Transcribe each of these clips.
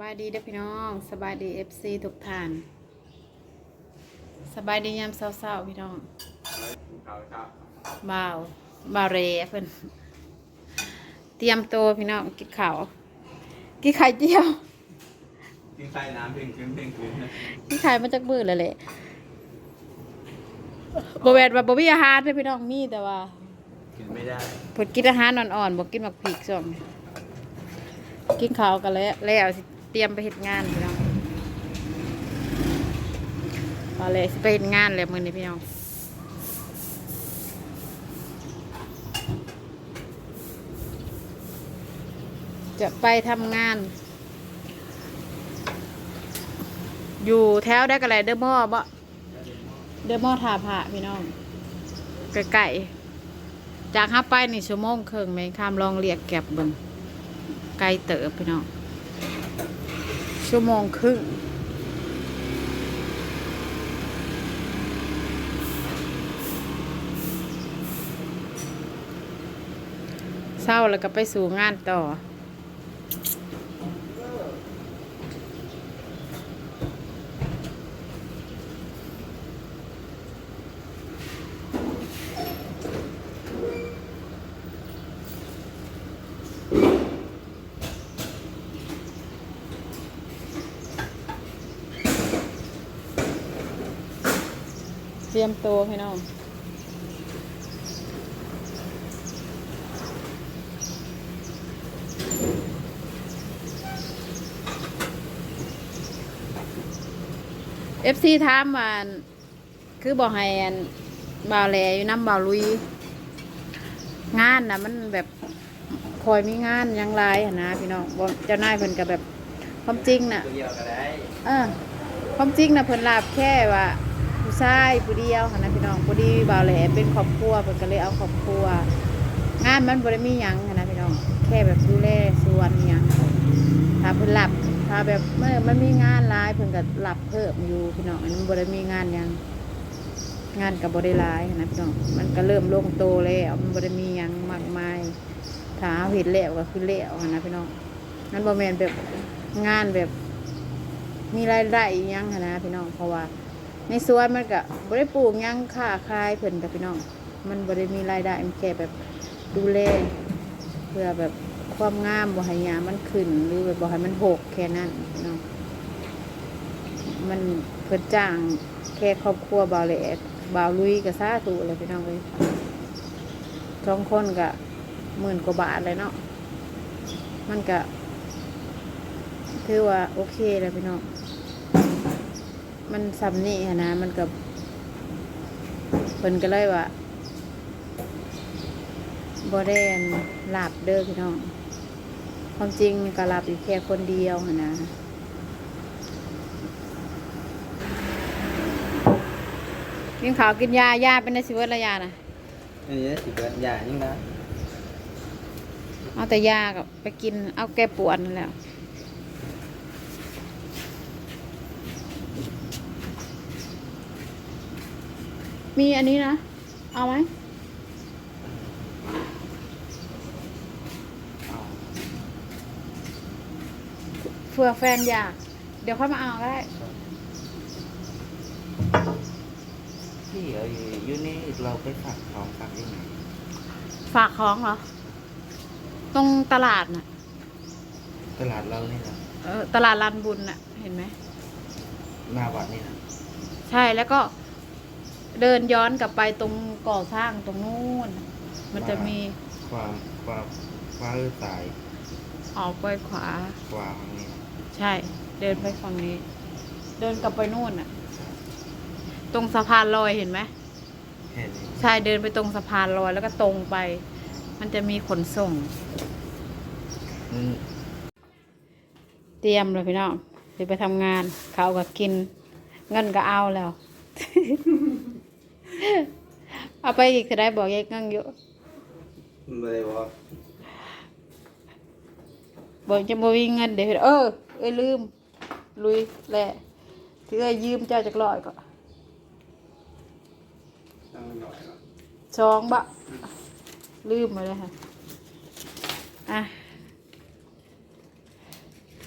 บายดีเด้อพี่น้องสบายดีเอฟซีทุกท่านสบายดียามเศร้าๆพี่น้องเขาครับบ่าวบ่าวเรเพิ่นเตรียมตัวพี่น้องกินข้าวกินไข่เจียวกินไข่น้ำเพ่งคืนเพ่งคืนนะกินไข่มาจากมือแล้วแหละบ่แม่นว่าบ่มีอาหารเด้อพี่น้องมีแต่ว่ากินไม่ได้เพิ่นกินอาหารอ่อนๆบ่กินหมักพริกซ้อมกินข้าวกันแล้วแล้วสิ เตรียมไปเฮ็ดงานพี่น้องพอเลยไปเฮ็ดงานแล้วมือนี้พี่น้องจะไปทำงาน อยู่แถวได้กันไรเดอร์มอบ่เดอร์มอทาผะพี่น้องไก่จากห้าไปนี่ชั่วโมงครึ่งไหมข้ามลองเรียกแก็บบิงไกลเต๋อพี่น้อง ชั่วโมงครึ่งเศร้าแล้วก็ไปสู่งานต่อ เตรียมตัวพี่น้องเอฟซีถามว่าอันคือบอกให้อันบ่าวแหลอยู่น้ำบ่าวลุย งานนะมันแบบคอยมีงานหยังไรหั้นนะพี่น้องบ่เจ้านายเพิ่นก็แบบความจริงน่ะตัวเดียวก็ได้เออความจริงนะเพิ่นลาบแค่ว่าผู้ ชายผู้เดียวค่ะนะพี่น้องพอดีบ่าวแหลเป็นครอบครัวเพิ่นก็เลยเอาครอบครัว งานมันบ่ได้มีหยังค่ะนะพี่น้องแค่แบบดูแลสวนหยังถ้าเพิ่นหลับถ้าแบบเมื่อมันมีงานหลายเพิ่นก็หลับเพิ่มอยู่พี่น้องอันนี้บ่ได้มีงานหยังงานก็บ่ได้หลายหั้นะพี่น้องมันก็เริ่มลงโตแล้วมันบ่ได้มียังมากมายถ้าเอาเฮ็ดแล้วก็คือแล้วหั้นนะพี่น้องนั่นบ่แม่นแบบงานแบบมีรายได้ยังหั้นนะพี่น้องเพราะว่า ในสวนมันก็บ่ได้ปลูกยังค้าขายเพิ่นกับพี่น้อง มันบ่ได้มีรายได้มันแค่แบบดูแลเพื่อแบบความงามบ่ให้ยามันขึ้น หรือแบบบ่ให้มันหกแค่นั้นพี่น้องมันเพิ่นจ้างแค่ครอบครัวบ่าวแหลกบ่าวลุยก็สาธุเลยพี่น้องเอ้ยสองคนก็หมื่นกว่าบาทเลยเนาะมันก็ถือว่าโอเคเลยพี่น้อง มันซ้ำนี่หั้นนะ มันกับเพิ่นก็เลยว่าบอแดนหลับเด้อพี่น้อง ความจริงมันก็หลับอยู่แค่คนเดียวหั้นนะกินข้าวกินยายาเป็นในสิเวิร์ดละยานะอันนี้สิบเอ็ดอย่างยิ่งนะเอาแต่ยากับไปกินเอาแก้ปวดนั่นแหล้ว มีอันนี้นะ เอาไหมเผื่อแฟนอยาก เดี๋ยวค่อยมาเอาก็ได้ พี่เอ้ยยูนี่เราไปฝากของฝากที่ไหนฝากของเหรอ ตรงตลาดน่ะ ตลาดเรานี่นะเออตลาดลานบุญน่ะ เห็นไหมหน้าวัดนี่นะใช่แล้วก็ เดินย้อนกลับไปตรงก่อสร้างตรงนู้นน่ะมันจะมีความความความเออสายออกไปขวา ความนี่นะใช่ เดินไปฝั่งนี้ เดินกลับไปนู่นน่ะ ตรงสะพานลอยเห็นไหมเห็นนี่ใช่เดินไปตรงสะพานลอยแล้วก็ตรงไป มันจะมีขนส่งมันเตรียมเลยพี่น้องเดี๋ยวไปทำงานเขาวก็กิน เงินก็เอาแล้ว เอาไปอีกจะได้บอกยายงังอยู่ไม่ได้บอกบอกจะบ่มีเงินเดี๋ยวเออเอ้ยลืม ลุยแหละที่เอ้ยยืมเจ้าจากร้อยก็ตั้งหน่อยก่อนสองบะลืมมาเลยค่ะอะ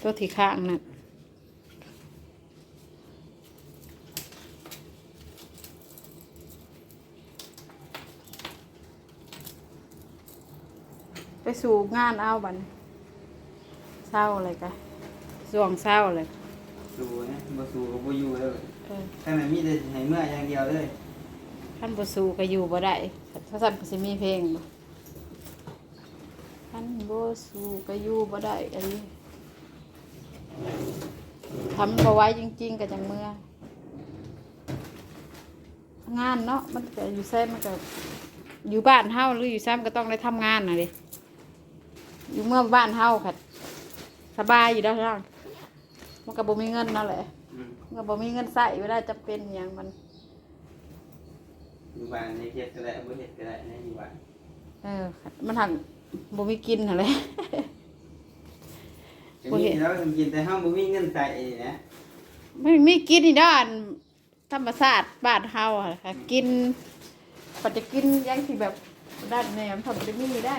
ตัวที่ข้างนั่น ไปสู่งานเอาบัดนเศร้าอะไรกันส่วงเศร้าเลยสู้นะบ่สู้ก็บ่อยู่เลยเออถ้ามันมีแต่ให้เมื่ออย่างเดียวเลยขั้นบ่สู้ก็อยู่บ่ได้ถ้าสั่นก็สิมีเพลงบ่ขั้นบ่สู้ก็อยู่บ่ได้อันนี้ทำบ่ไหว้จริง ๆก็จังเมื่องานเนาะมันก็อยู่ไสมันก็อยู่บ้านเฮาหรืออยู่ไสมันก็ต้องได้ทำงานน่ะดิ อยู่เมื่อบ้านเฮาค่ะสบายอยู่แล้วท่านมันก็บ่มีเงินนั่นแหละอืมมันก็บ่มีเงินใช้เวลาจะเป็นอหย่างมันอยู่บ้านในเฮ็ดก็ได้บ่เฮ็ดก็ได้นะอยู่บ้านเออมันหังบ่มีกินหั่นแหละก็บ่มีเฮ็ดแล้วทำกินแต่เฮาบ่มีเงินใส่นะไม่มีกินนี่ด้านธรรมชาติบ้านเฮาอะค่ะกินปัจจะกินอยังที่แบบด้านแหนมทำจะมีได้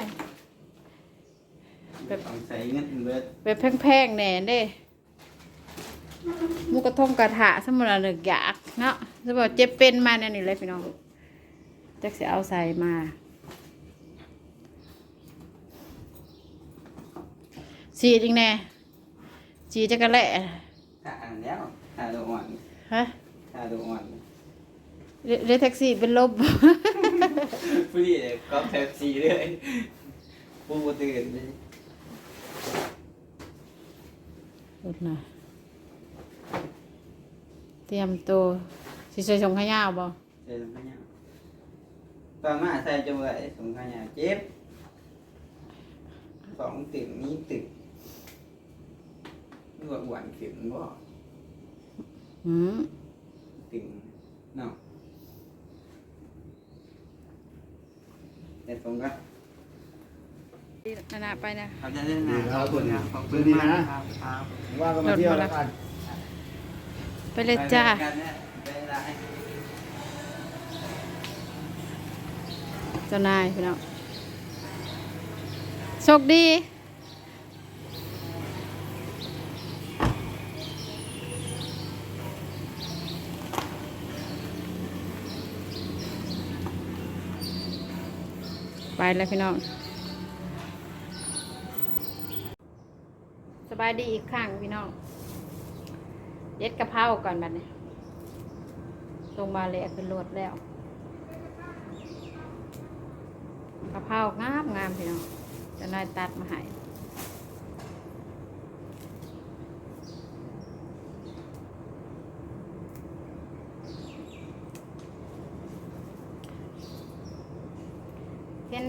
แบบต้องใส่เงินเบิดแบบแพงๆแหน่เด้หมูกระทงกระทะสมุนไพรอยากเนาะจะบอกเจ็บเป็นมาเนี่ยนี่เลยพี่น้องจักสิเอาใส่มา สีจริงแน่สีจักระแหละถ้าอันแล้วถ้าดอกอ่อนฮะถ้าดอกอ่อนเรเรียกแท็กซี่เป็นลบฟรีเลยก็แท็กซี่เลยปูบ่ตื่นเลย รถนะเตรียมตัวสิใส่ชงขายาวบ่เดินมาเนี่ยตอนมาใส่จะไว้สงขยาเจ็บสองตึงนี้ตึกนึกว่าอ้วนขึ้นบ่หืมตึงเนาะเด็ดตรงกั นนานาไปนะเขาจะได้นะขอบคุณนะขอบคุณมากครับครับว่ากันมาเที่ยวแล้วกันไปเลยจ้า ไปกันเนี่ยไปได้เจ้านายพี่น้องโชคดี ไปแล้วพี่น้อง บายดีอีกครั้งพี่น้องเย็ดกะเพราก่อนบัดนี้ลงมาเลยขึ้นรถแล้วกะเพรางามงามพี่น้องจะนายตัดมาให้น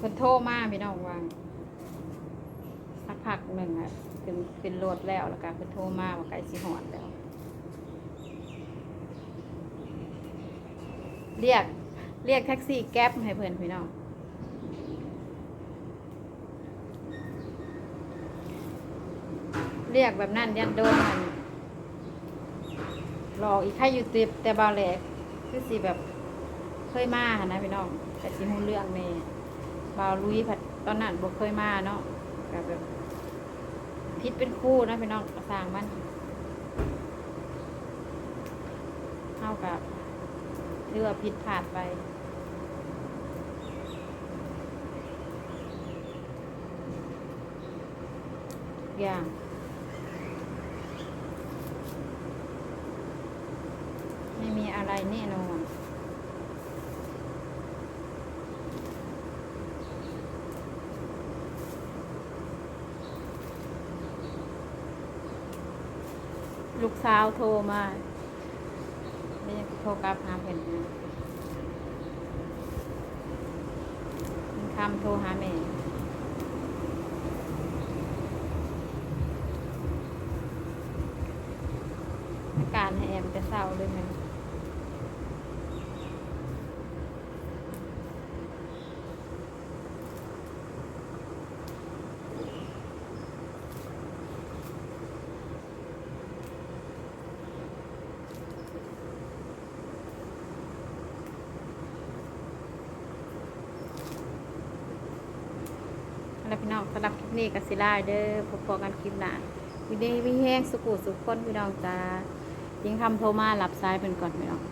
คนโทรมาพี่น้องวางสัก พักหนึ่งอะขึ้นขึ้นรถแล้วแล้วก็คนโทรมาว่าใกล้สิหอดแล้ว เรียกเรียกแท็กซี่แก๊ปให้เพื่อนพี่น้องเรียกแบบนั้นยันโดนมันหลออีกใครอยู่ติดแต่บาแหลกคือสิแบบเคยมาหนนะพี่น้องแต่สิหูเรื่องในบาลุยผัดตอนนั้นบ่เคยมาเนาะแบบ พิษเป็นคู่นะพี่น้องกระสร้างมันเท่ากับเรือว่าผิดพลาดไปอย่างไม่มีอะไรแน่นอน ลูกสาวโทรมาไม่ยังโทรกลับหาเพื่อนคำโทรหาแม่อาการให้แอมจะเศร้าเลยไหม พี่น้องสำหรับคลิปนี้ก็สิลาเด้อพบกันคลิปหน้าวิดีวิแห้งสุกุสุขคนพี่น้องจ้ายิงคำโทรมาหลับสายเป็นก่อนพี่น้อง